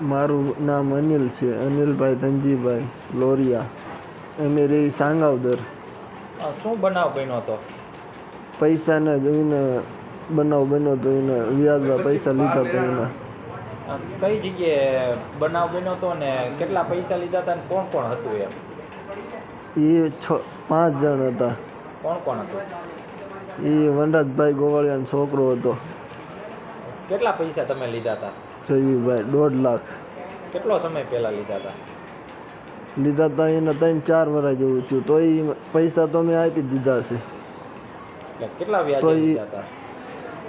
મારું નામ અનિલ છે અનિલભાઈ ધનજીભાઈ લોરિયા. અમે રહી સાંગાવદર. આ શું બનાવ બન્યો હતો? પૈસાને જોઈને બનાવ બન્યો તો એને વ્યાજમાં પૈસા લીધા હતા એના. કઈ જગ્યાએ બનાવ બન્યો હતો ને કેટલા પૈસા લીધા હતા ને કોણ કોણ હતું એમ? એ છ પાંચ જણ હતા. કોણ કોણ હતું? એ વનરાજભાઈ ગોવાળિયાનો છોકરો હતો. કેટલા પૈસા તમે લીધા હતા? જયવીભાઈ દોઢ લાખ. કેટલો સમય પહેલાં લીધા હતા? લીધા હતા એના ત્રણ ચાર વર્ષ જેવું થયું. તો એ પૈસા તો મેં આપી દીધા છે. કેટલા વ્યાજ તો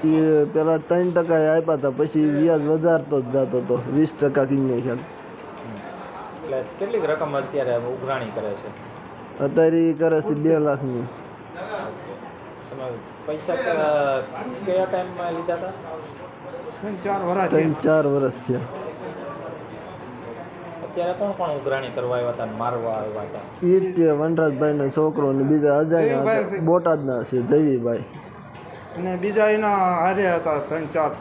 એ પેલા ત્રણ ટકા આપ્યા હતા પછી વ્યાજ વધારતો જ જતો હતો વીસ ટકા કિંમત ખ્યાલ. એટલે કેટલીક રકમ અત્યારે ઉઘરાણી કરે છે? અત્યારે એ કરે છે બે લાખની. પૈસા કયા ટાઈમમાં લીધા હતા? ત્રણ ચાર વર્ષ થયા. અત્યારે કોણ કોણ ઉઘરાણી કરવા આવ્યા હતા મારવા આવ્યા હતા? એ જ તે વનરાજભાઈનો છોકરો ને બીજા અજાયના બોટાદના છે જયવીભાઈ અને બીજા એના હારે હતા ત્રણ ચાર.